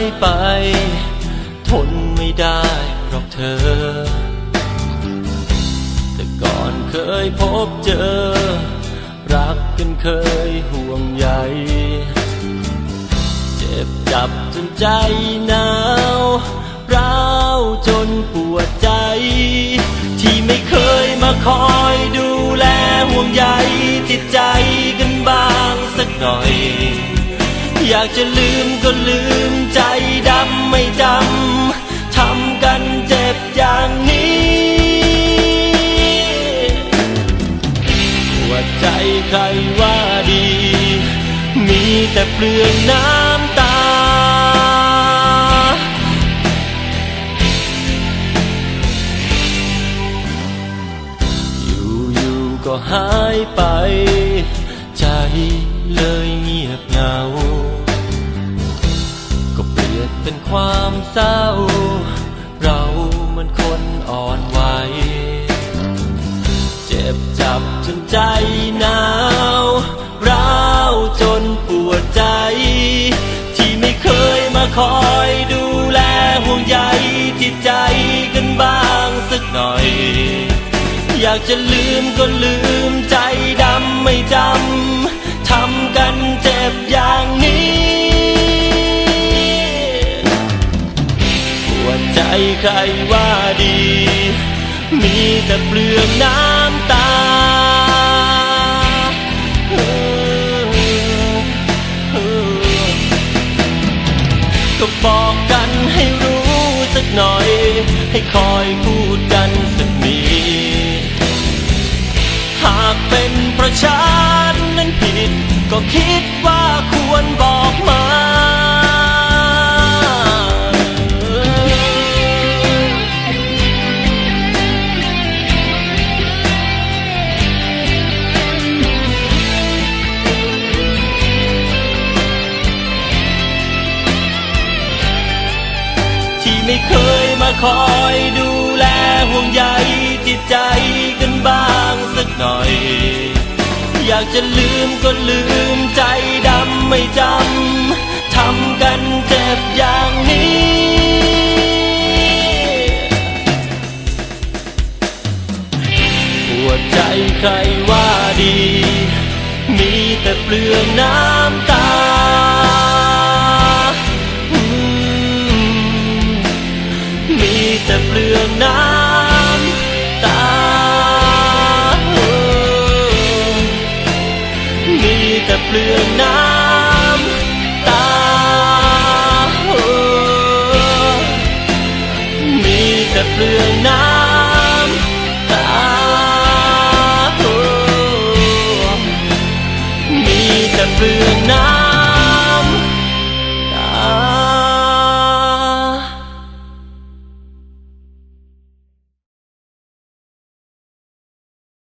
ายไป ทนไม่ได้หรอกเธอ แต่ก่อนเคยพบเจอ รักกันเคยห่วงใยเจ็บจับจนใจหนาวร้าวจนปวดใจ ที่ไม่เคยมาคอยดูแลห่วงใยจิตใจกันบ้างสักหน่อย อยากจะลืมก็ลืมใจดำไม่จำ ทำกันเจ็บอย่างนี้ว่าใจใครว่าดี มีแต่เปลืองน้ำตา อยู่อยู่ๆก็หายไป ใจเลยเงียบเหงา เป็นความเศร้า เราเหมันคนอ่อนไหวเจ็บจับจนใจหนาวร้าวจนปวดใจ ที่ไม่เคยมาคอยดูแลห่วงใยจิตใจกันบ้างสักหน่อย อยากจะลืมก็ลืมใจ ว่าใจใครว่าดี มีแต่เปลืองน้ำตาก็บอกกันให้รู้สักหน่อย ให้คอยพูดกันสักนิดหากเป็นเพราะฉันนั้นผิด ก็คิดว่าควรบอก ไม่เคยมาคอยดูแลห่วงใยจิตใจกันบ้างสักหน่อย อยากจะลืมก็ลืมใจดำไม่จำทำกันเจ็บอย่างนี้ปวดใจใครว่าดี มีแต่เปลืองน้ำ น้ำตา มีแต่เปลือกน้ำตา มีแต่เปลือกน้ำ